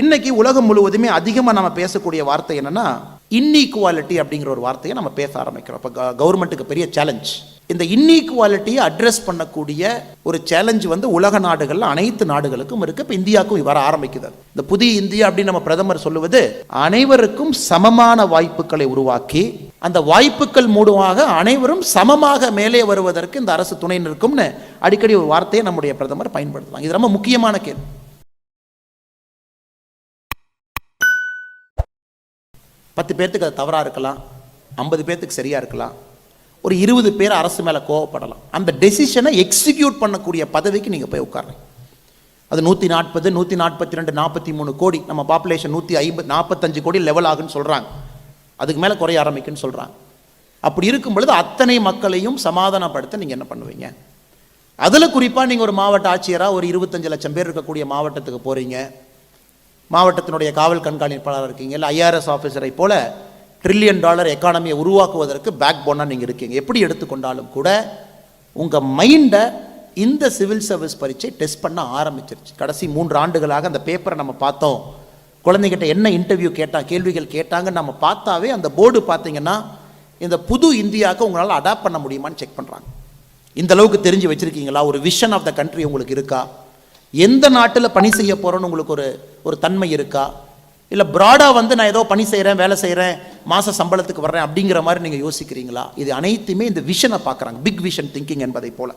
இன்னைக்கு உலகம் முழுவதுமே அதிகமாக நம்ம பேசக்கூடிய வார்த்தை என்னன்னா இன்இக்வாலிட்டி அப்படிங்கிற ஒரு வார்த்தையை நம்ம பேச ஆரம்பிக்கிறோம். இப்போ கவர்மெண்ட்டுக்கு பெரிய சேலஞ்ச் இந்த இன்இக்வாலிட்டியை அட்ரஸ் பண்ணக்கூடிய ஒரு சேலஞ்சு வந்து உலக நாடுகளில் அனைத்து நாடுகளுக்கும் இருக்கு. இப்போ இந்தியாவுக்கும் வர ஆரம்பிக்குது இந்த புதிய இந்தியா அப்படின்னு நம்ம பிரதமர் சொல்லுவது அனைவருக்கும் சமமான வாய்ப்புகளை உருவாக்கி அந்த வாய்ப்புகள் மூலமாக அனைவரும் சமமாக மேலே வருவதற்கு இந்த அரசு துணை நிற்கும்னு அடிக்கடி ஒரு வார்த்தையை நம்முடைய பிரதமர் பயன்படுத்தலாம் இது ரொம்ப முக்கியமான கேள்வி. பத்து பேர்த்துக்கு அது தவறாக இருக்கலாம் ஐம்பது பேர்த்துக்கு சரியாக இருக்கலாம். ஒரு இருபது பேர் அரசு மேலே கோவப்படலாம். அந்த டெசிஷனை எக்ஸிக்யூட் பண்ணக்கூடிய பதவிக்கு நீங்கள் போய் உட்காருங்க அது நூற்றி நாற்பது நூற்றி நாற்பத்தி ரெண்டு நாற்பத்தி மூணு கோடி நம்ம பாப்புலேஷன் நூற்றி ஐம்பது நாற்பத்தஞ்சு கோடி லெவல் ஆகுன்னு சொல்கிறாங்க அதுக்கு மேலே குறைய ஆரம்பிக்குன்னு சொல்கிறாங்க அப்படி இருக்கும் பொழுது அத்தனை மக்களையும் சமாதானப்படுத்த நீங்கள் என்ன பண்ணுவீங்க? அதில் குறிப்பாக நீங்கள் ஒரு மாவட்ட ஆட்சியராக ஒரு இருபத்தஞ்சு லட்சம் பேர் இருக்கக்கூடிய மாவட்டத்துக்கு போகிறீங்க மாவட்டத்தினுடைய காவல் கண்காணிப்பாளர் இருக்கீங்க இல்லை ஐஆர்எஸ் ஆஃபீஸரை போல ட்ரில்லியன் டாலர் எக்கானமியை உருவாக்குவதற்கு பேக் போனாக நீங்கள் இருக்கீங்க. எப்படி எடுத்துக்கொண்டாலும் கூட உங்கள் மைண்டை இந்த சிவில் சர்வீஸ் பரீட்சை டெஸ்ட் பண்ண ஆரம்பிச்சிருச்சு. கடைசி மூன்று ஆண்டுகளாக அந்த பேப்பரை நம்ம பார்த்தோம். குழந்தைகிட்ட என்ன இன்டர்வியூ கேட்டால் கேள்விகள் கேட்டாங்கன்னு நம்ம பார்த்தாவே அந்த போர்டு பார்த்தீங்கன்னா இந்த புது இந்தியாவுக்கு உங்களால் அடாப்ட் பண்ண முடியுமான்னு செக் பண்ணுறாங்க இந்த அளவுக்கு தெரிஞ்சு வச்சுருக்கீங்களா? ஒரு விஷன் ஆஃப் த கண்ட்ரி உங்களுக்கு இருக்கா? எந்த நாட்டில் பணி செய்ய போகிறோன்னு உங்களுக்கு ஒரு ஒரு தன்மை இருக்கா? இல்லை ப்ராடாக வந்து நான் ஏதோ பணி செய்கிறேன் வேலை செய்கிறேன் மாத சம்பளத்துக்கு வர்றேன் அப்படிங்கிற மாதிரி நீங்கள் யோசிக்கிறீங்களா? இது அனைத்துமே இந்த விஷனை பார்க்குறாங்க. பிக் விஷன் திங்கிங் என்பதை போல.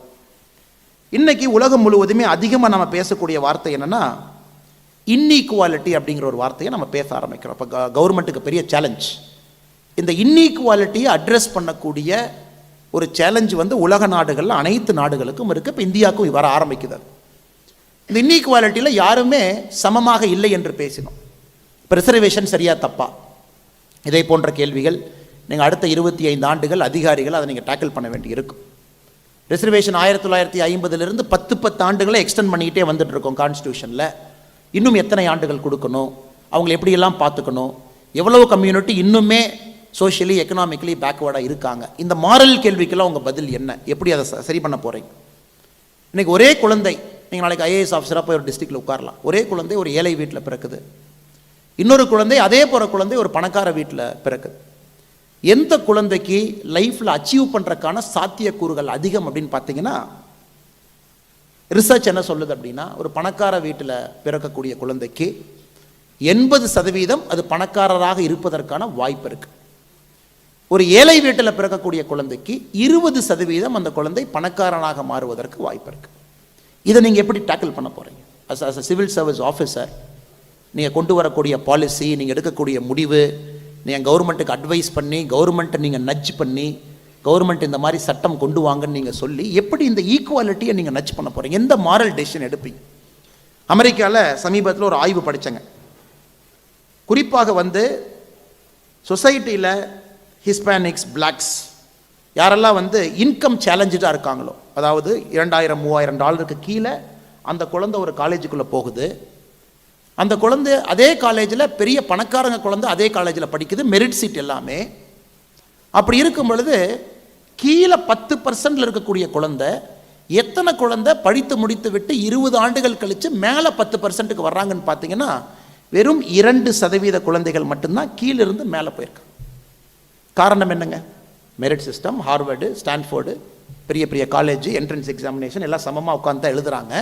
இன்னைக்கு உலகம் முழுவதுமே அதிகமாக நம்ம பேசக்கூடிய வார்த்தை என்னென்னா இன்இக்வாலிட்டி அப்படிங்கிற ஒரு வார்த்தையை நம்ம பேச ஆரம்பிக்கிறோம். இப்போ கவர்மெண்ட்டுக்கு பெரிய சேலஞ்ச் இந்த இன்இக்வாலிட்டியை அட்ரஸ் பண்ணக்கூடிய ஒரு சேலஞ்சு வந்து உலக நாடுகளில் அனைத்து நாடுகளுக்கும் இருக்குது இப்போ இந்தியாவுக்கும் வர ஆரம்பிக்குது. இந்த இன்இக்வாலிட்டியில் யாருமே சமமாக இல்லை என்று பேசினோம். இப்போ ரிசர்வேஷன் சரியா தப்பா? இதை போன்ற கேள்விகள் நீங்கள் அடுத்த இருபத்தி ஐந்து ஆண்டுகள் அதிகாரிகள் அதை நீங்கள் டேக்கிள் பண்ண வேண்டி இருக்கும். ரிசர்வேஷன் ஆயிரத்தி தொள்ளாயிரத்தி ஐம்பதுலேருந்து பத்து பத்து ஆண்டுகளை எக்ஸ்டெண்ட் பண்ணிக்கிட்டே வந்துட்டு இருக்கோம் கான்ஸ்டியூஷனில் இன்னும் எத்தனை ஆண்டுகள் கொடுக்கணும்? அவங்களை எப்படியெல்லாம் பார்த்துக்கணும்? எவ்வளவு கம்யூனிட்டி இன்னுமே சோஷியலி எக்கனாமிக்கலி பேக்வேர்டாக இருக்காங்க? இந்த மாரல் கேள்விக்கெல்லாம் உங்கள் பதில் என்ன? எப்படி அதை ச- சரி பண்ண போகிறீங்க இன்றைக்கி ஒரே குழந்தை நீங்கள் நாளைக்கு ஐஏஎஸ் ஆஃபீஸராக போய் ஒரு டிஸ்ட்ரிக்டில் உட்காரலாம். ஒரே குழந்தை ஒரு ஏழை வீட்டில் பிறக்குது. இன்னொரு குழந்தை அதே போகிற குழந்தை ஒரு பணக்கார வீட்டில் பிறக்குது. எந்த குழந்தைக்கு லைஃப்பில் அச்சீவ் பண்ணுறதுக்கான சாத்தியக்கூறுகள் அதிகம் அப்படின்னு பார்த்தீங்கன்னா ரிசர்ச் என்ன சொல்லுது அப்படின்னா ஒரு பணக்கார வீட்டில் பிறக்கக்கூடிய குழந்தைக்கு எண்பது சதவீதம் அது பணக்காரராக இருப்பதற்கான வாய்ப்பு இருக்குது ஒரு ஏழை வீட்டில் பிறக்கக்கூடிய குழந்தைக்கு இருபது சதவீதம் அந்த குழந்தை பணக்காரனாக மாறுவதற்கு வாய்ப்பு இருக்குது இதை நீங்கள் எப்படி டேக்கிள் பண்ண போகிறீங்க as as a civil service officer நீங்கள் கொண்டு வரக்கூடிய பாலிசி நீங்கள் எடுக்கக்கூடிய முடிவு நீங்கள் கவர்மெண்ட்டுக்கு அட்வைஸ் பண்ணி கவர்மெண்ட்டை நீங்கள் நட்ஜ் பண்ணி கவர்மெண்ட் இந்த மாதிரி சட்டம் கொண்டு வாங்கன்னு நீங்கள் சொல்லி எப்படி இந்த ஈக்குவாலிட்டியை நீங்கள் நச்சு பண்ண போகிறீங்க எந்த மாரல் டெசிஷன் எடுப்பீங்க? அமெரிக்காவில் சமீபத்தில் ஒரு ஆய்வு படித்தேங்க குறிப்பாக வந்து சொசைட்டியில் ஹிஸ்பானிக்ஸ் பிளாக்ஸ் யாரெல்லாம் வந்து இன்கம் சேலஞ்சாக இருக்காங்களோ அதாவது இரண்டாயிரம் மூவாயிரம் டாலருக்கு கீழே அந்த குழந்தை ஒரு காலேஜுக்குள்ளே போகுது. அந்த குழந்தை அதே காலேஜில் பெரிய பணக்காரங்க குழந்தை அதே காலேஜில் படிக்குது மெரிட் சீட் எல்லாமே. அப்படி இருக்கும் பொழுது கீழே பத்து பர்சன்டில் இருக்கக்கூடிய குழந்தை எத்தனை குழந்தை படித்து முடித்து விட்டு இருபது ஆண்டுகள் கழித்து மேலே பத்து பர்சன்ட்டுக்கு வர்றாங்கன்னு பார்த்தீங்கன்னா வெறும் இரண்டு சதவீத குழந்தைகள் மட்டும்தான் கீழிருந்து மேலே போயிருக்காங்க காரணம் என்னங்க? மெரிட் சிஸ்டம் ஹார்வர்டு ஸ்டான்ஃபோர்டு பெரிய பெரிய காலேஜ் என்ட்ரன்ஸ் எக்ஸாமினேஷன் எல்லாம் சமமாக உட்காந்து தான் எழுதுறாங்க.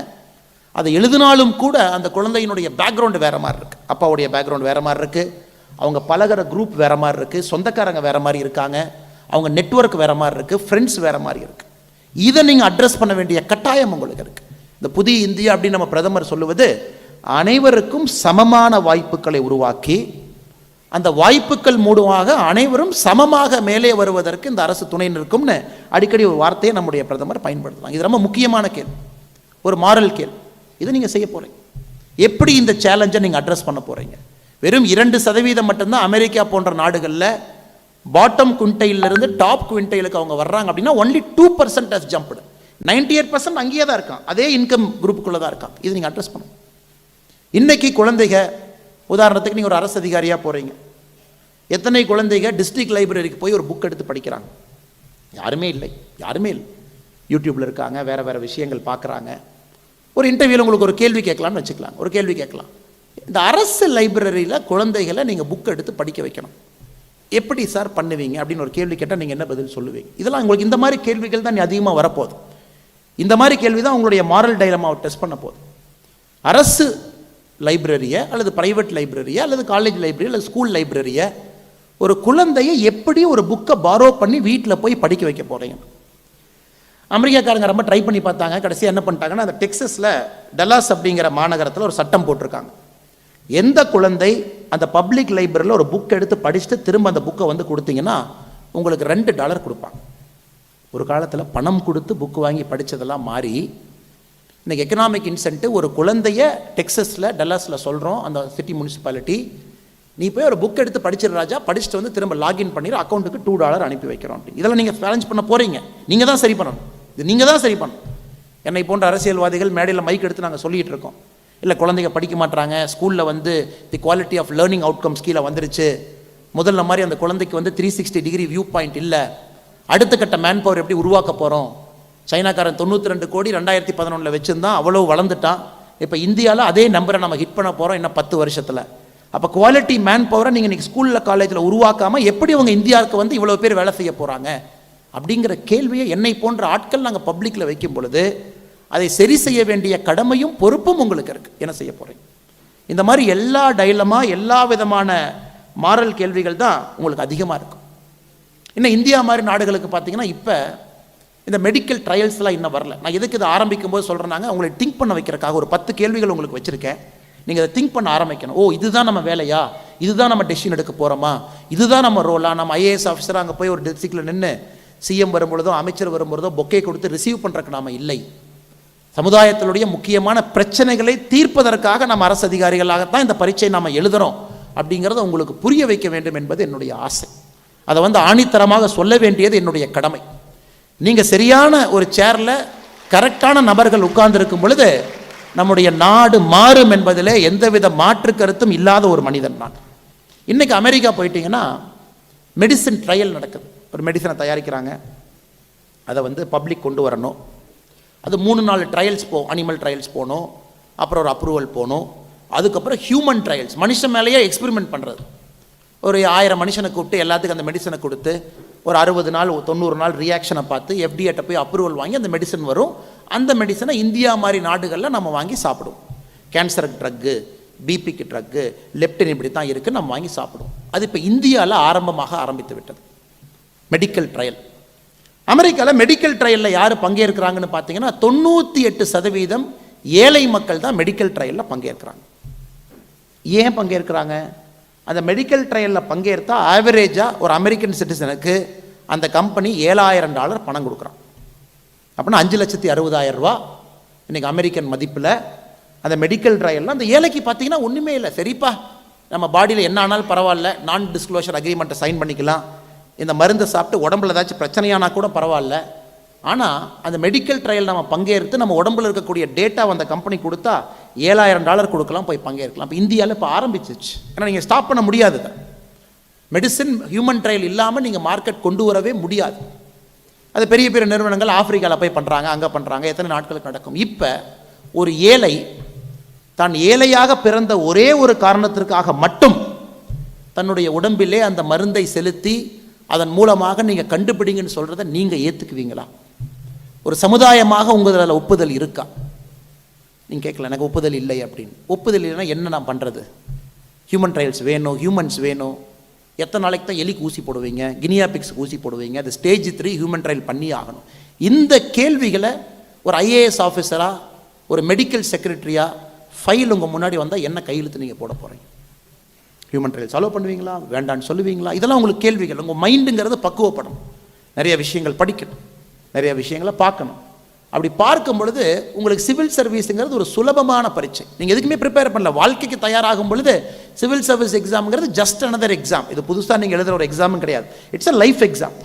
அதை எழுதினாலும் கூட அந்த குழந்தையினுடைய பேக்ரவுண்டு வேறு மாதிரி இருக்குது அப்பாவுடைய பேக்ரவுண்ட் வேற மாதிரி இருக்குது அவங்க பழகுற குரூப் வேற மாதிரி இருக்குது சொந்தக்காரங்க வேறு மாதிரி இருக்காங்க. அவங்க நெட்வொர்க் வேறு மாதிரி இருக்குது ஃப்ரெண்ட்ஸ் வேறு மாதிரி இருக்குது இதை நீங்கள் அட்ரஸ் பண்ண வேண்டிய கட்டாயம் உங்களுக்கு இருக்குது இந்த புதிய இந்தியா அப்படின்னு நம்ம பிரதமர் சொல்லுவது அனைவருக்கும் சமமான வாய்ப்புகளை உருவாக்கி அந்த வாய்ப்புகள் மூலமாக அனைவரும் சமமாக மேலே வருவதற்கு இந்த அரசு துணை நிற்கும்னு அடிக்கடி ஒரு வார்த்தையை நம்முடைய பிரதமர் பயன்படுத்தலாம் இது ரொம்ப முக்கியமான கேள்வி. ஒரு மாரல் கேள்வி. இது நீங்கள் செய்ய போகிறீங்க எப்படி இந்த சேலஞ்சை நீங்கள் அட்ரஸ் பண்ண போகிறீங்க வெறும் இரண்டு சதவீதம் மட்டும்தான் அமெரிக்கா போன்ற நாடுகளில் பாட்டம் குவிண்டையிலிருந்து டாப் குவிண்டைலுக்கு அவங்க வர்றாங்க அப்படின்னா only two percent of jumped ninety eight percent அங்கேயே தான் இருக்கான். அதே இன்கம் குரூப்புக்குள்ளே தான் இருக்கான். இது நீங்கள் அட்ரஸ் பண்ணணும் இன்றைக்கி குழந்தைங்க உதாரணத்துக்கு நீங்கள் ஒரு அரசு அதிகாரியாக போகிறீங்க எத்தனை குழந்தைங்க டிஸ்ட்ரிக்ட் லைப்ரரிக்கு போய் ஒரு புக் எடுத்து படிக்கிறாங்க? யாருமே இல்லை. யாருமே இல்லை. யூடியூப்பில் இருக்காங்க வேறு வேறு விஷயங்கள் பார்க்குறாங்க. ஒரு இன்டர்வியூவில் உங்களுக்கு ஒரு கேள்வி கேட்கலாம்னு வச்சுக்கலாம் ஒரு கேள்வி கேட்கலாம். இந்த அரசு லைப்ரரியில் குழந்தைகளை நீங்கள் புக் எடுத்து படிக்க வைக்கணும். எப்படி சார் பண்ணுவீங்க அப்படின்னு ஒரு கேள்வி கேட்டால் நீங்கள் என்ன பதில் சொல்லுவீங்க? இதெல்லாம் உங்களுக்கு இந்த மாதிரி கேள்விகள் தான் அதிகமாக வரப்போகுது. இந்த மாதிரி கேள்வி தான் உங்களுடைய மாரல் டைலமாவை டெஸ்ட் பண்ண போகுது. அரசு லைப்ரரியை அல்லது ப்ரைவேட் லைப்ரரியை அல்லது காலேஜ் லைப்ரரி அல்லது ஸ்கூல் லைப்ரரியை ஒரு குழந்தையை எப்படி ஒரு புக்கை பாரோ பண்ணி வீட்டில் போய் படிக்க வைக்க போகிறீங்க அமெரிக்காக்காரங்க ரொம்ப ட்ரை பண்ணி பார்த்தாங்க. கடைசியாக என்ன பண்ணிட்டாங்கன்னா அந்த டெக்ஸஸில் டல்லாஸ் அப்படிங்கிற மாநகரத்தில் ஒரு சட்டம் போட்டிருக்காங்க. எந்த குழந்தை அந்த பப்ளிக் லைப்ரரியில் ஒரு புக் எடுத்து படிச்சுட்டு திரும்ப அந்த புக்கை வந்து கொடுத்தீங்கன்னா உங்களுக்கு ரெண்டு டாலர் கொடுப்பாங்க. ஒரு காலத்தில் பணம் கொடுத்து புக் வாங்கி படித்ததெல்லாம் மாறி இன்னைக்கு எக்கனாமிக் இன்சென்ட்டு ஒரு குழந்தைய டெக்ஸஸில் டெல்லாஸில் சொல்கிறோம் அந்த சிட்டி முனிசிபாலிட்டி நீ போய் ஒரு புக் எடுத்து படிச்சிரு ராஜா படிச்சுட்டு வந்து திரும்ப லாகின் பண்ணிடு அக்கௌண்ட்டுக்கு டூ டாலர் அனுப்பி வைக்கிறோம் அப்படின்னு இதெல்லாம் நீங்கள் சேலஞ்ச் பண்ண போகிறீங்க நீங்கள் தான் சரி பண்ணணும். இது நீங்கள் தான் சரி பண்ணணும். என்னை போன்ற அரசியல்வாதிகள் மேடையில் மைக் எடுத்து நாங்கள் சொல்லிகிட்டு இருக்கோம். இல்லை குழந்தைங்க படிக்க மாட்றாங்க ஸ்கூலில் வந்து the quality of learning outcomes கீழே வந்துருச்சு. முதல்ல மாதிரி அந்த குழந்தைக்கு வந்து three sixty degree view point இல்லை. அடுத்த கட்ட மேன் பவர் எப்படி உருவாக்க போகிறோம் சைனாக்காரன் தொண்ணூற்றி ரெண்டு கோடி ரெண்டாயிரத்தி பதினொன்றில் வச்சுருந்தான் அவ்வளோ வளர்ந்துட்டான். இப்போ இந்தியாவில் அதே நம்பரை நம்ம ஹிட் பண்ண போகிறோம் இன்னும் பத்து வருஷத்தில். அப்போ குவாலிட்டி மேன் பவரை நீங்கள் இன்றைக்கி ஸ்கூலில் காலேஜில் உருவாக்காமல் எப்படி அவங்க இந்தியாவுக்கு வந்து இவ்வளோ பேர் வேலை செய்ய போகிறாங்க அப்படிங்கிற கேள்வியை என்னை போன்ற ஆட்கள் நாங்கள் பப்ளிக்கில் வைக்கும் பொழுது அதை சரி செய்ய வேண்டிய கடமையும் பொறுப்பும் உங்களுக்கு இருக்குது என்ன செய்ய போகிறேன் இந்த மாதிரி எல்லா டைலமா எல்லா விதமான மாரல் கேள்விகள் தான் உங்களுக்கு அதிகமாக இருக்கும். இன்னும் இந்தியா மாதிரி நாடுகளுக்கு பார்த்தீங்கன்னா இப்போ இந்த மெடிக்கல் ட்ரையல்ஸ்லாம் இன்னும் வரல. நான் எதுக்கு இதை ஆரம்பிக்கும் போது சொல்கிறேன்னாங்க உங்களை திங்க் பண்ண வைக்கிறக்காக ஒரு பத்து கேள்விகள் உங்களுக்கு வச்சுருக்கேன். நீங்கள் அதை திங்க் பண்ண ஆரம்பிக்கணும். ஓ இதுதான் நம்ம வேலையா? இதுதான் நம்ம டெசிஷன் எடுக்க போகிறோமா இதுதான் நம்ம ரோலா நம்ம ஐஏஎஸ் ஆஃபீஸராக அங்கே போய் ஒரு டிஸ்ட்ரிக்டில் நின்று சிஎம் வரும்பொழுதோ அமைச்சர் வரும்பொழுதோ பொக்கே கொடுத்து ரிசீவ் பண்ணுறக்கு நாம் இல்லை. சமுதாயத்தினுடைய முக்கியமான பிரச்சனைகளை தீர்ப்பதற்காக நம்ம அரசு அதிகாரிகளாகத்தான் இந்த பரீட்சை நாம் எழுதுகிறோம் அப்படிங்கிறத உங்களுக்கு புரிய வைக்க வேண்டும் என்பது என்னுடைய ஆசை. அதை வந்து ஆணித்தரமாக சொல்ல வேண்டியது என்னுடைய கடமை. நீங்கள் சரியான ஒரு சேரில் கரெக்டான நபர்கள் உட்கார்ந்துருக்கும் பொழுது நம்முடைய நாடு மாறும் என்பதிலே எந்தவித மாற்று கருத்தும் இல்லாத ஒரு மனிதன் நான். இன்னைக்கு அமெரிக்கா போயிட்டீங்கன்னா மெடிசன் ட்ரையல் நடக்குது. ஒரு மெடிசனை தயாரிக்கிறாங்க. அதை வந்து பப்ளிக் கொண்டு வரணும். அது மூணு நாலு ட்ரையல்ஸ் போ அனிமல் ட்ரையல்ஸ் போகணும். அப்புறம் ஒரு அப்ரூவல் போகணும். அதுக்கப்புறம் ஹியூமன் ட்ரையல்ஸ் மனுஷன் மேலேயே எக்ஸ்பெரிமெண்ட் பண்ணுறது ஒரு ஆயிரம் மனுஷனை கூப்பிட்டு எல்லாத்துக்கும் அந்த மெடிசனை கொடுத்து ஒரு அறுபது நாள் தொண்ணூறு நாள் ரியாக்ஷனை பார்த்து எஃப்டிஏட்ட போய் அப்ரூவல் வாங்கி அந்த மெடிசன் வரும். அந்த மெடிசனை இந்தியா மாதிரி நாடுகளில் நம்ம வாங்கி சாப்பிடுவோம். கேன்சருக்கு ட்ரக்கு பிபிக்கு ட்ரக்கு லெப்டின் இப்படி தான் இருக்குது நம்ம வாங்கி சாப்பிடுவோம். அது இப்போ இந்தியாவில் ஆரம்பமாக ஆரம்பித்து விட்டது. மெடிக்கல் ட்ரையல் அமெரிக்காவில் மெடிக்கல் ட்ரையலில் யார் பங்கேற்கிறாங்கன்னு பார்த்தீங்கன்னா தொண்ணூற்றி எட்டு சதவீதம் ஏழை மக்கள் தான் மெடிக்கல் ட்ரையலில் பங்கேற்கிறாங்க. ஏன் பங்கேற்கிறாங்க? அந்த மெடிக்கல் ட்ரையலில் பங்கேற்றா ஆவரேஜாக ஒரு அமெரிக்கன் சிட்டிசனுக்கு அந்த கம்பெனி ஏழாயிரம் டாலர் பணம் கொடுக்குறான். அப்படின்னா அஞ்சு லட்சத்தி அறுபதாயிரம் ரூபா இன்றைக்கி அமெரிக்கன் மதிப்பில் அந்த மெடிக்கல் ட்ரையலில் அந்த ஏழைக்கு பார்த்தீங்கன்னா ஒன்றுமே இல்லை. சரிப்பா நம்ம பாடியில் என்ன ஆனாலும் பரவாயில்ல நான் டிஸ்க்ளோஷர் அக்ரிமெண்ட்டை சைன் பண்ணிக்கலாம். இந்த மருந்தை சாப்பிட்டு உடம்புல ஏதாச்சும் பிரச்சனையானா கூட பரவாயில்ல. ஆனால் அந்த மெடிக்கல் ட்ரையல் நம்ம பங்கேற்று நம்ம உடம்புல இருக்கக்கூடிய டேட்டா அந்த கம்பெனி கொடுத்தா ஏழாயிரம் டாலர் கொடுக்கலாம் போய் பங்கேற்கலாம். இப்போ இந்தியாவில் இப்போ ஆரம்பிச்சிச்சு ஏன்னா நீங்கள் ஸ்டாப் பண்ண முடியாது மெடிசின் ஹியூமன் ட்ரையல் இல்லாமல் நீங்கள் மார்க்கெட் கொண்டு வரவே முடியாது. அது பெரிய பெரிய நிறுவனங்கள் ஆப்பிரிக்காவில் போய் பண்ணுறாங்க அங்கே பண்ணுறாங்க எத்தனை நாட்களுக்கு நடக்கும். இப்போ ஒரு ஏழை தான் ஏழையாக பிறந்த ஒரே ஒரு காரணத்திற்காக மட்டும் தன்னுடைய உடம்பிலே அந்த மருந்தை செலுத்தி அதன் மூலமாக நீங்கள் கண்டுபிடிங்கன்னு சொல்கிறத நீங்கள் ஏற்றுக்குவீங்களா ஒரு சமுதாயமாக உங்கள் ஒப்புதல் இருக்கா? நீங்கள் கேட்கல எனக்கு ஒப்புதல் இல்லை அப்படின்னு. ஒப்புதல் இல்லைன்னா என்ன நான் பண்ணுறது ஹியூமன் ட்ரையல்ஸ் வேணும் ஹியூமன்ஸ் வேணும். எத்தனை நாளைக்கு தான் எலிக்கு ஊசி போடுவீங்க? கினியா ஊசி போடுவீங்க? அது ஸ்டேஜ் த்ரீ ஹியூமன் ட்ரையல் பண்ணி ஆகணும். இந்த கேள்விகளை ஒரு ஐஏஎஸ் ஆஃபீஸராக ஒரு மெடிக்கல் செக்ரட்டரியாக ஃபைல் உங்கள் முன்னாடி வந்தால் என்ன கையெழுத்து நீங்கள் போட போகிறீங்க ஹியூமன் ட்ரையல்ஸ் அலோவ் பண்ணுவீங்களா? வேண்டான்னு சொல்லுவீங்களா? இதெல்லாம் உங்களுக்கு கேள்விகள். உங்கள் மைண்டுங்கிறது பக்குவப்படும். நிறைய விஷயங்கள் படிக்கணும். நிறைய விஷயங்களை பார்க்கணும். அப்படி பார்க்கும் பொழுது உங்களுக்கு சிவில் சர்வீஸுங்கிறது ஒரு சுலபமான பரீட்சை. நீங்கள் எதுக்குமே ப்ரிப்பேர் பண்ணல. வாழ்க்கைக்கு தயாராகும் பொழுது சிவில் சர்வீஸ் எக்ஸாம்ங்கிறது ஜஸ்ட் அனதர் எக்ஸாம் இது புதுசாக நீங்கள் எழுதுகிற ஒரு எக்ஸாமும் கிடையாது. இட்ஸ் அ லைஃப் எக்ஸாம்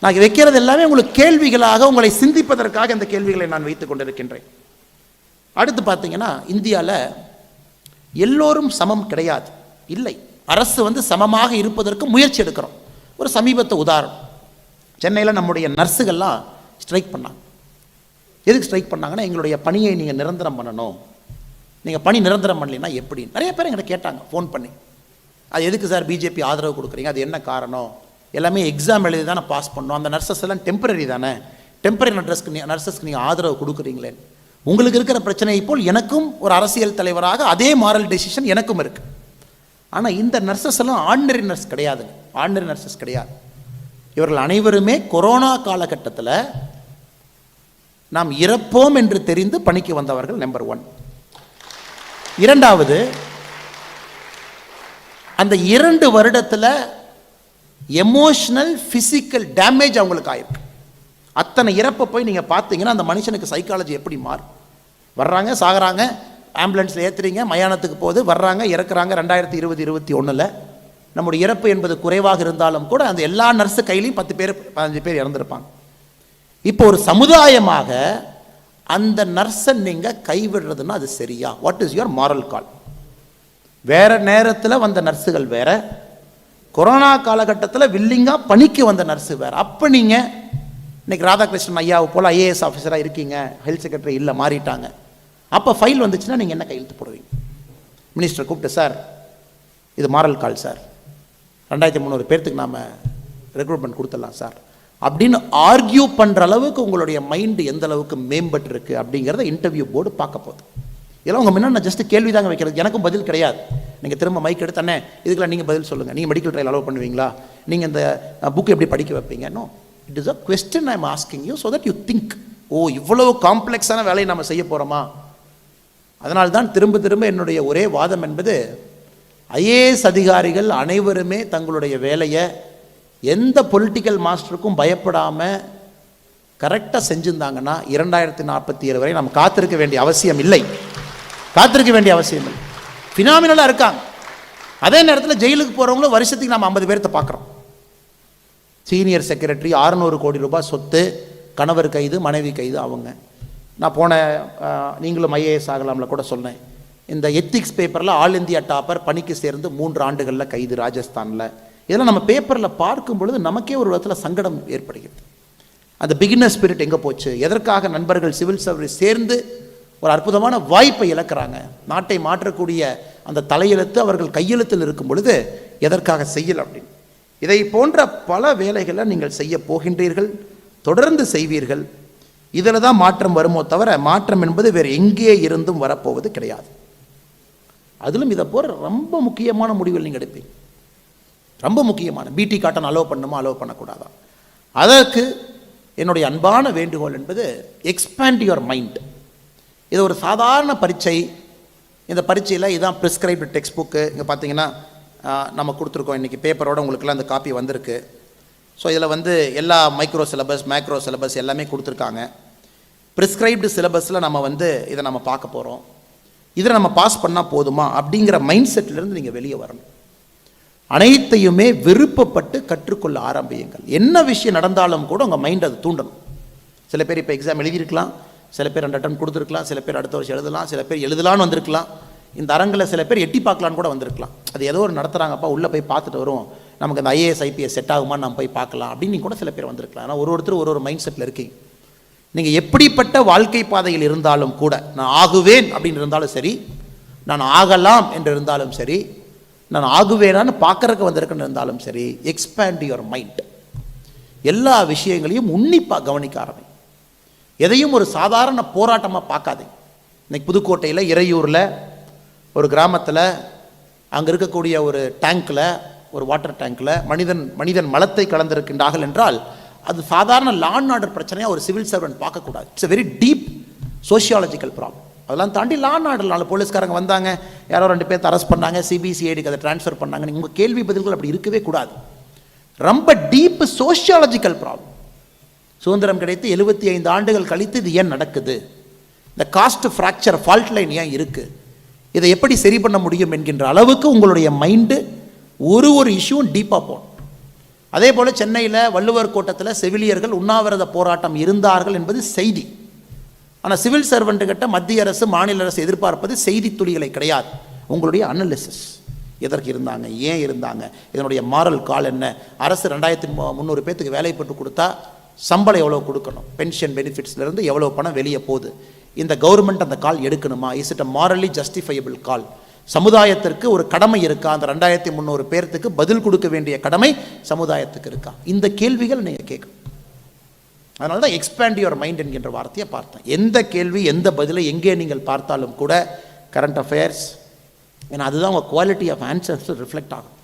நான் வைக்கிறது எல்லாமே உங்களுக்கு கேள்விகளாக உங்களை சிந்திப்பதற்காக இந்த கேள்விகளை நான் வைத்துக் கொண்டிருக்கின்றேன். அடுத்து பார்த்தீங்கன்னா இந்தியாவில் எல்லோரும் சமம் கிடையாது. இல்லை. அரசு வந்து சமமாக இருப்பதற்கு முயற்சி எடுக்கிறோம். ஒரு சமீபத்த உதாரணம். சென்னையில் நம்முடைய நர்ஸுகள்லாம் ஸ்ட்ரைக் பண்ணாங்க. எதுக்கு ஸ்ட்ரைக் பண்ணாங்கன்னா எங்களுடைய பணியை நீங்கள் நிரந்தரம் பண்ணணும். நீங்கள் பணி நிரந்தரம் பண்ணலைன்னா எப்படி? நிறைய பேர் எங்களை கேட்டாங்க ஃபோன் பண்ணி. அது எதுக்கு சார் பிஜேபி ஆதரவு கொடுக்குறீங்க? அது என்ன காரணம்? எல்லாமே எக்ஸாம் எழுதி தானே பாஸ் பண்ணோம். அந்த நர்சஸ் எல்லாம் டெம்பரரி தானே? டெம்பரரி நர்சஸ்க்கு நர்சஸ்க்கு நீங்கள் ஆதரவு கொடுக்குறீங்களே. உங்களுக்கு இருக்கிற பிரச்சனையை போல் எனக்கும் ஒரு அரசியல் தலைவராக அதே மாரல் டெசிஷன் எனக்கும் இருக்குது ஆனால் இந்த நர்சஸ் எல்லாம் ஆர்டினரி நர்ஸ் கிடையாதுங்க. ஆர்டினரி நர்சஸ் கிடையாது. இவர்கள் அனைவருமே கொரோனா காலகட்டத்தில் நாம் இறப்போம் என்று தெரிந்து பணிக்கு வந்தவர்கள் நம்பர் ஒன் இரண்டாவது அந்த இரண்டு வருடத்தில் எமோஷனல் ஃபிசிக்கல் டேமேஜ் அவங்களுக்கு ஆயிருக்கு. அத்தனை இறப்பை போய் நீங்கள் பார்த்தீங்கன்னா அந்த மனுஷனுக்கு சைக்காலஜி எப்படி மாறும்? வர்றாங்க சாகிறாங்க ஆம்புலன்ஸில் ஏற்றுறீங்க மயானத்துக்கு போகுது வர்றாங்க இறக்குறாங்க ரெண்டாயிரத்தி இருபது இருபத்தி ஒன்றில் நம்முடைய இறப்பு என்பது குறைவாக இருந்தாலும் கூட அந்த எல்லா நர்ஸு கையிலையும் பத்து பேர் பதினஞ்சு பேர் இறந்துருப்பாங்க. இப்போ ஒரு சமுதாயமாக அந்த நர்ஸை நீங்கள் கைவிடுறதுன்னா அது சரியா? What is your moral call வேறு நேரத்தில் வந்த நர்ஸுகள் வேற. கொரோனா காலகட்டத்தில் வில்லிங்காக பணிக்கு வந்த நர்ஸு வேறு. அப்போ நீங்கள் இன்றைக்கி ராதாகிருஷ்ணன் ஐயாவை போல் ஐஏஎஸ் ஆஃபீஸராக இருக்கீங்க. ஹெல்த் செக்ரட்டரி இல்லை மாறிட்டாங்க. அப்போ ஃபைல் வந்துச்சுன்னா நீங்கள் என்ன கையெழுத்து போடுவீங்க? மினிஸ்டர் கூப்பிட்டு சார் இது மாரல் கால் சார் ரெண்டாயிரத்தி முந்நூறு பேர்த்துக்கு நாம் ரெக்ரூட்மெண்ட் கொடுத்துடலாம் சார் அப்படின்னு ஆர்கியூ பண்ணுற அளவுக்கு உங்களுடைய மைண்டு எந்த அளவுக்கு மேம்பட்டுருக்கு அப்படிங்கிறத இன்டர்வியூ போர்டு பார்க்க போகுது. இதெல்லாம் உங்கள் முன்னாடி நான் ஜஸ்ட் கேள்வி தாங்க வைக்கிறது. எனக்கும் பதில் கிடையாது. நீங்கள் திரும்ப மைக் எடுத்து அண்ணே இதுக்கெல்லாம் நீங்கள் பதில் சொல்லுங்கள் நீங்கள் மெடிக்கல் ட்ரையல் அலோவ் பண்ணுவீங்களா? நீங்கள் இந்த புக் எப்படி படிக்க வைப்பீங்க? No it is a question I am asking you so that you think oh இவ்வளவு காம்ப்ளெக்ஸான வேலையை நம்ம செய்ய போகிறோமா அதனால்தான் திரும்ப திரும்ப என்னுடைய ஒரே வாதம் என்பது ஐஏஎஸ் அதிகாரிகள் அனைவருமே தங்களுடைய வேலையை எந்த பொலிட்டிக்கல் மாஸ்டருக்கும் பயப்படாமல் கரெக்டாக செஞ்சுருந்தாங்கன்னா இரண்டாயிரத்தி நாற்பத்தி ஏழு வரை நம்ம காத்திருக்க வேண்டிய அவசியம் இல்லை. காத்திருக்க வேண்டிய அவசியம் இல்லை. ஃபினாமினலாக இருக்காங்க. அதே நேரத்தில் ஜெயிலுக்கு போகிறவங்களும் வருஷத்துக்கு நம்ம ஐம்பது பேர்த்த பார்க்குறோம் சீனியர் செக்ரட்டரி 600 கோடி ரூபாய் சொத்து கணவர் கைது மனைவி கைது அவங்க. நான் போன நீங்களும் ஐஏஎஸ் ஆகலாம்ல கூட சொன்னேன். இந்த எத்திக்ஸ் பேப்பரில் ஆல் இந்தியா டாப்பர் பணிக்கு சேர்ந்து மூன்று ஆண்டுகளில் கைது ராஜஸ்தானில். இதெல்லாம் நம்ம பேப்பரில் பார்க்கும் பொழுது நமக்கே ஒரு விதத்தில் சங்கடம் ஏற்படுகிறது. அந்த பிகினர் ஸ்பிரிட் எங்கே போச்சு? எதற்காக நண்பர்கள் சிவில் சர்வீஸ் சேர்ந்து ஒரு அற்புதமான வாய்ப்பை இழக்கிறாங்க? நாட்டை மாற்றக்கூடிய அந்த தலையெழுத்து அவர்கள் கையெழுத்தில் இருக்கும் பொழுது எதற்காக செய்யல அப்படின்னு. இதை போன்ற பல வேலைகளை நீங்கள் செய்ய போகின்றீர்கள் தொடர்ந்து செய்வீர்கள். இதில் தான் மாற்றம் வருமோ தவிர மாற்றம் என்பது வேறு எங்கே இருந்தும் வரப்போவது கிடையாது. அதிலும் இதை போகிற ரொம்ப முக்கியமான முடிவுகள் நீங்கள் எடுப்பீங்க. ரொம்ப முக்கியமான. பிடி காட்டன் அலோவ் பண்ணுமா அலோவ் பண்ணக்கூடாதா? அதற்கு என்னுடைய அன்பான வேண்டுகோள் என்பது எக்ஸ்பேண்ட் யுவர் மைண்ட் இது ஒரு சாதாரண பரீட்சை. இந்த பரீட்சையில் இதான் ப்ரிஸ்கிரைப்டு டெக்ஸ்ட் புக்கு இங்கே பார்த்தீங்கன்னா நம்ம கொடுத்துருக்கோம். இன்றைக்கி பேப்பரோட உங்களுக்குலாம் அந்த காப்பி வந்திருக்கு. ஸோ இதில் வந்து எல்லா மைக்ரோ சிலபஸ் மேக்ரோ சிலபஸ் எல்லாமே கொடுத்துருக்காங்க. ப்ரிஸ்கிரைப்டு சிலபஸில் நம்ம வந்து இதை நம்ம பார்க்க போகிறோம் இதில் நம்ம பாஸ் பண்ணால் போதுமா? அப்படிங்கிற மைண்ட் செட்லேருந்து நீங்கள் வெளியே வரணும். அனைத்தையுமே விருப்பப்பட்டு கற்றுக்கொள்ள ஆரம்பியுங்கள். என்ன விஷயம் நடந்தாலும் கூட உங்கள் மைண்ட் அது தூண்டணும். சில பேர் இப்போ எக்ஸாம் எழுதியிருக்கலாம் சில பேர் ரெண்டு அட்டம் கொடுத்துருக்கலாம் சில பேர் அடுத்த வருஷம் எழுதலாம் சில பேர் எழுதலான்னு வந்திருக்கலாம். இந்த அரங்கில் சில பேர் எட்டி பார்க்கலான்னு கூட வந்திருக்கலாம். அது ஏதோ ஒரு நடத்துகிறாங்கப்பா உள்ளே போய் பார்த்துட்டு வருவோம். நமக்கு அந்த ஐஏஎஸ் ஐபிஎஸ் செட் ஆகுமான்னு நம்ம போய் பார்க்கலாம் அப்படின்னு கூட சில பேர் வந்திருக்கலாம். ஆனால் ஒரு ஒருத்தர் ஒரு ஒரு மைண்ட் செட்டில் இருக்கீங்க. நீங்கள் எப்படிப்பட்ட வாழ்க்கை பாதையில் இருந்தாலும் கூட நான் ஆகுவேன் அப்படின்னு இருந்தாலும் சரி நான் ஆகலாம் என்று இருந்தாலும் சரி நான் ஆகுவேனான்னு பார்க்கறதுக்கு வந்திருக்கேன்னு இருந்தாலும் சரி எக்ஸ்பேண்ட் யுவர் மைண்ட் எல்லா விஷயங்களையும் உன்னிப்பாக கவனிக்க ஆரம்பி. எதையும் ஒரு சாதாரண போராட்டமாக பார்க்காதே. இன்னைக்கு புதுக்கோட்டையில் இறையூரில் ஒரு கிராமத்தில் அங்கே இருக்கக்கூடிய ஒரு டேங்க்கில் ஒரு வாட்டர் டேங்க்கில் மனிதன் மனிதன் மலத்தை கலந்திருக்கின்றார்கள் என்றால் அது சாதாரண லான் ஆர்டர் பிரச்சனையாக ஒரு சிவில் சர்வெண்ட் பார்க்கக்கூடாது. It's very deep sociological problem அதெல்லாம் தாண்டி லா ஆர்டர் நாலு போலீஸ்காரங்க வந்தாங்க. யாரோ ரெண்டு பேர்த்த அரெஸ்ட் பண்ணாங்க. சிபிசிஐடிக்கு அதை ட்ரான்ஸ்ஃபர் பண்ணாங்க. உங்கள் கேள்வி பதில்கள் அப்படி இருக்கவே கூடாது. ரொம்ப டீப்பு சோஷியாலஜிக்கல் ப்ராப்ளம் சுதந்திரம் கிடைத்து எழுபத்தி ஐந்து ஆண்டுகள் கழித்து இது ஏன் நடக்குது? இந்த காஸ்ட் ஃப்ராக்சர் ஃபால்ட் லைன் ஏன் இருக்குது இதை எப்படி சரி பண்ண முடியும் என்கின்ற அளவுக்கு உங்களுடைய மைண்டு ஒரு ஒரு இஷ்யூவும் டீப்பாக போகணும். அதே போல் சென்னையில் வள்ளுவர் கோட்டத்தில் செவிலியர்கள் உண்ணாவிரத போராட்டம் இருந்தார்கள் என்பது செய்தி. ஆனால் சிவில் சர்வெண்ட்டுக்கிட்ட மத்திய அரசு மாநில அரசு எதிர்பார்ப்பது செய்தி துளிகளை கிடையாது. உங்களுடைய அனலிசிஸ் எதற்கு இருந்தாங்க? ஏன் இருந்தாங்க? இதனுடைய மாரல் கால் என்ன? அரசு ரெண்டாயிரத்தி முந்நூறு பேர்த்துக்கு வேலை போட்டு கொடுத்தா சம்பளம் எவ்வளோ கொடுக்கணும்? பென்ஷன் பெனிஃபிட்ஸ்லேருந்து எவ்வளோ பணம் வெளியே போகுது? இந்த கவர்மெண்ட் அந்த கால் எடுக்கணுமா? Is it a morally justifiable call சமுதாயத்திற்கு ஒரு கடமை இருக்கா? அந்த ரெண்டாயிரத்தி முந்நூறு பேர்த்துக்கு பதில் கொடுக்க வேண்டிய கடமை சமுதாயத்துக்கு இருக்கா? இந்த கேள்விகள் நீங்கள் கேட்கணும். அதனால தான் எக்ஸ்பேண்ட் யுவர் மைண்ட் என்கின்ற வார்த்தையை பார்த்தேன். எந்த கேள்வி எந்த பதிலை எங்கே நீங்கள் பார்த்தாலும் கூட கரண்ட் அஃபேர்ஸ் ஏன்னா அதுதான் உங்கள் குவாலிட்டி ஆஃப் ஆன்சர்ஸ் ரிஃப்ளெக்ட் ஆகும்.